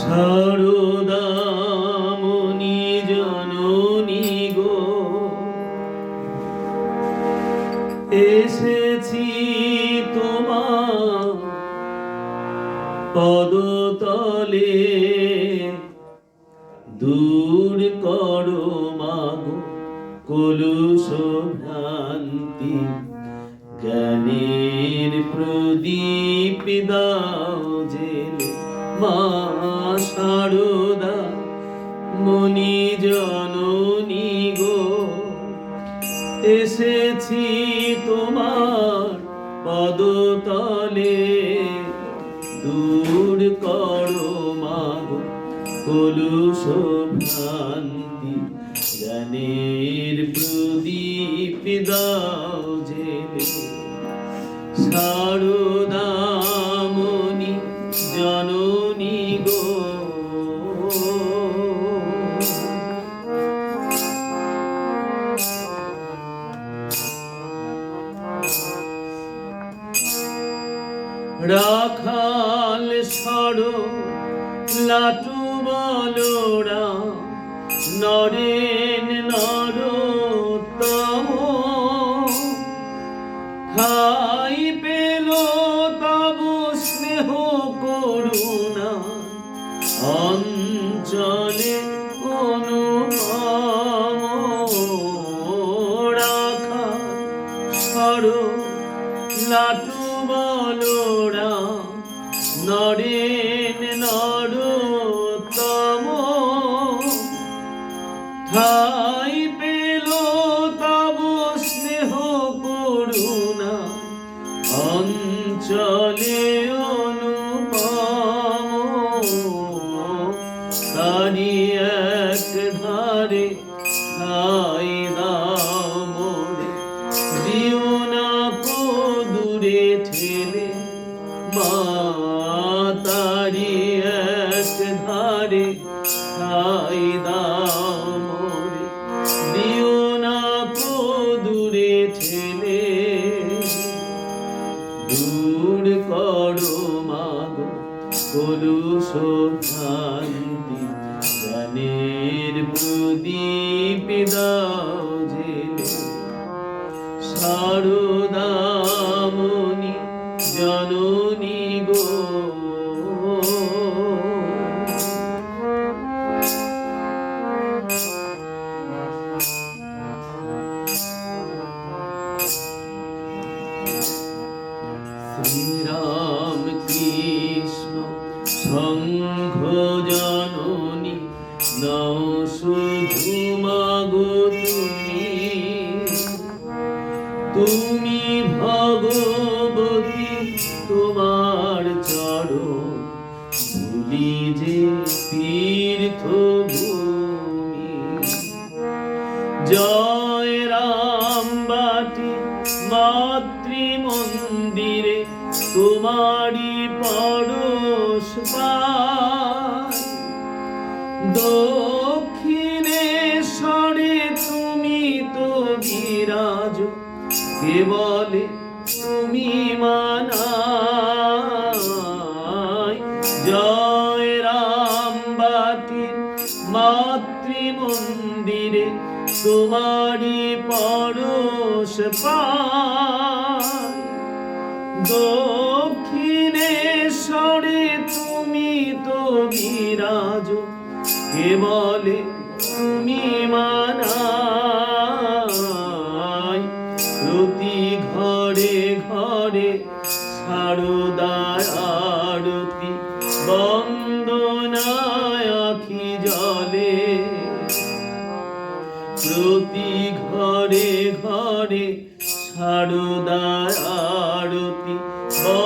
সারদামণি জননী গো। এসেছি তোমার পদতলে করো জ্ঞানের প্রদীপ দাও জেলে মা সারদা মনি জননী গো। এসেছি তোমার পদতলে, দূর করো মাগো কলুষ ভ্রান্তি। জ্ঞানের প্রদীপ দাও জেলে সারদামণি রাখাল সর লাটু বলোরা নরেন নর তম লাটু বলোরা কলুষ ভ্রান্তি জ্ঞানের প্রদীপ জেলে সারদামণি জননী গো। শ্রীরাম কৃষ্ণ সংঘ জননী নৌ শুধু মাগো তুমি। তুমি ভগবতী, তোমার চরণ ভুলি জয় রাম বাটি মাতৃ মন্দিরে তোমারি পরশ পায় দক্ষিণেশ্বরে তুমি তো বিরাজ কেবলে তুমি মানায়। জয় রামবাটির মাতৃ মন্দিরে তোমারি পরশ পায় দক্ষিণেশ্বরে তুমি তো বিরাজ কেবলে তুমি মানাই প্রতি ঘরে ঘরে সারদার আরতি, বন্দনায় আখি জলে। প্রতি ঘরে ঘরে সারদার